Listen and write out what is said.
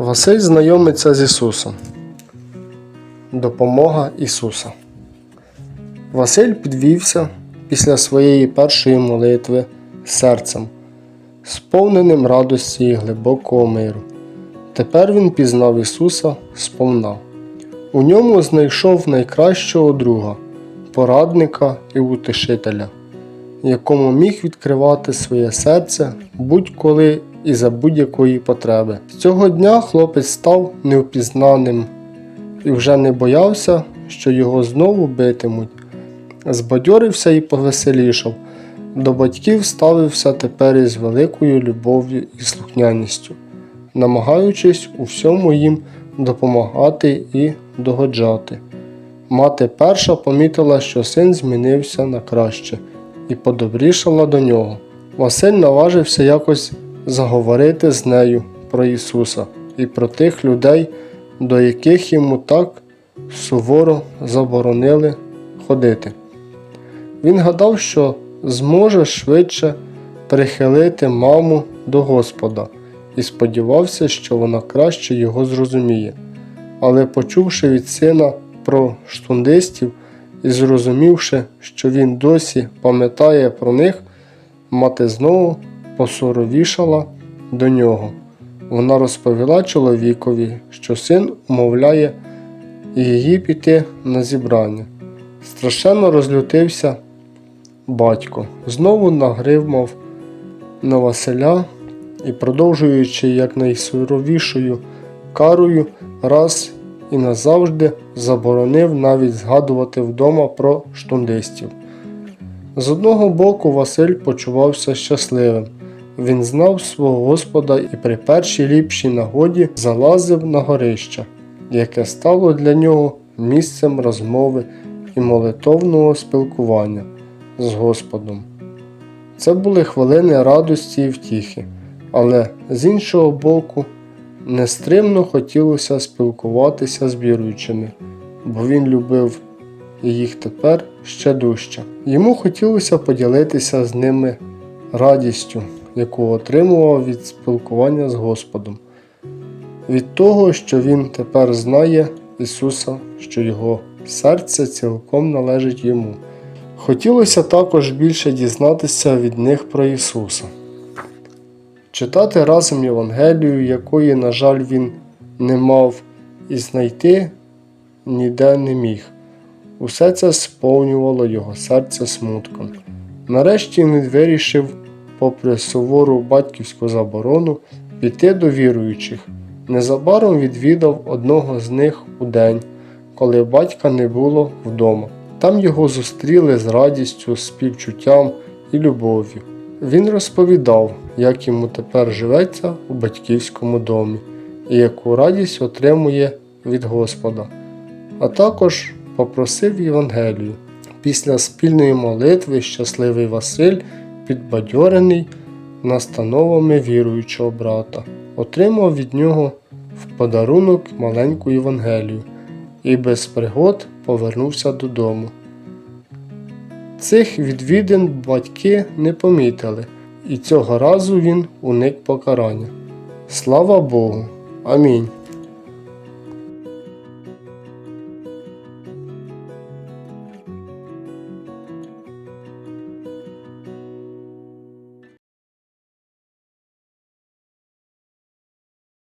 Василь знайомиться з Ісусом. Допомога Ісуса. Василь підвівся після своєї першої молитви серцем, сповненим радості і глибокого миру. Тепер він пізнав Ісуса сповна. У ньому знайшов найкращого друга, порадника і утешителя, якому міг відкривати своє серце будь-коли і за будь-якої потреби. З цього дня хлопець став невпізнаним і вже не боявся, що його знову битимуть. Збадьорився і повеселішав. До батьків ставився тепер із великою любов'ю і слухняністю, намагаючись у всьому їм допомагати і догоджати. Мати перша помітила, що син змінився на краще і подобрішала до нього. Василь наважився якось заговорити з нею про Ісуса і про тих людей, до яких йому так суворо заборонили ходити. Він гадав, що зможе швидше прихилити маму до Господа і сподівався, що вона краще його зрозуміє. Але почувши від сина про штундистів і зрозумівши, що він досі пам'ятає про них, мати знову посоровішала до нього. Вона розповіла чоловікові, що син умовляє її піти на зібрання. Страшенно розлютився батько, знову нагримав на Василя і, продовжуючи якнайсуровішою карою, раз і назавжди заборонив навіть згадувати вдома про штундистів. З одного боку, Василь почувався щасливим. Він знав свого Господа і при першій ліпшій нагоді залазив на горище, яке стало для нього місцем розмови і молитовного спілкування з Господом. Це були хвилини радості і втіхи, але з іншого боку, нестримно хотілося спілкуватися з віруючими, бо він любив їх тепер ще дужче. Йому хотілося поділитися з ними радістю, яку отримував від спілкування з Господом, від того, що він тепер знає Ісуса, що Його серце цілком належить йому. Хотілося також більше дізнатися від них про Ісуса, читати разом Євангелію, якої, на жаль, він не мав, і знайти ніде не міг. Усе це сповнювало його серце смутком. Нарешті він вирішив, попри сувору батьківську заборону, піти до віруючих. Незабаром відвідав одного з них у день, коли батька не було вдома. Там його зустріли з радістю, співчуттям і любов'ю. Він розповідав, як йому тепер живеться у батьківському домі і яку радість отримує від Господа, а також попросив Євангелію. Після спільної молитви щасливий Василь, підбадьорений настановами віруючого брата, отримав від нього в подарунок маленьку Євангелію і без пригод повернувся додому. Цих відвідин батьки не помітили, і цього разу він уник покарання. Слава Богу! Амінь.